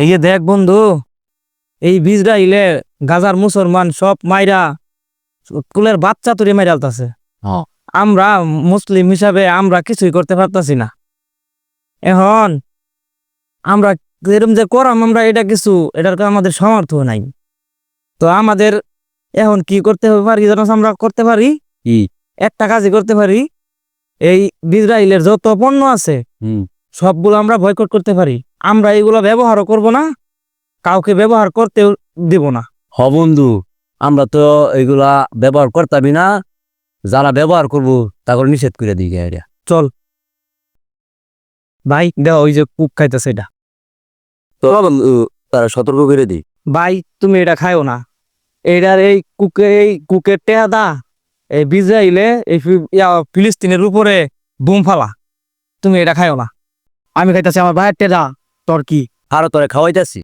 এই যে দেখ বন্ধু এই ইলে গাজার মুসলমান সব মাইরা কুলের বাচ্চা তুলে মাইরা আলতাছে। হ্যাঁ। আমরা মুসলিম হিসাবে আমরা কিছুই করতে পারতাছি না। এখন আমরা এরম যে করাম আমরা এটা কিছু এটার আমাদের সামর্থ্য নাই। তো আমাদের এখন কি করতে হবে পারি যেন আমরা করতে পারি? একটা কাজই করতে পারি। এই ইসরায়েলের যত পণ্য আছে হুম। সবগুলো আমরা বয়কট করতে পারি। আমরা এগুলো ব্যবহারও করব না কাউকে ব্যবহার করতেও দিব না। হ বন্ধু আমরা তো এগুলা ব্যবহার করতামই না যারা ব্যবহার করব তাকে নিষেধ করে দিই এটা চল। ভাই দেখ ওই যে কুক খাইতেছে এটা। তো বন্ধু তারা সতর্ক করে দিই। ভাই তুমি এটা খাইও না। এটার এই কুকে এই কুকের টেহা দা এই বিজরাইলে এই ফিলিস্তিনের উপরে বুম ফালা। তুমি এটা খাইও না। আমি খাইতেছি আমার ভাইয়ের টেদা তোর কি? আরও তোরে খাওয়াইতেছি।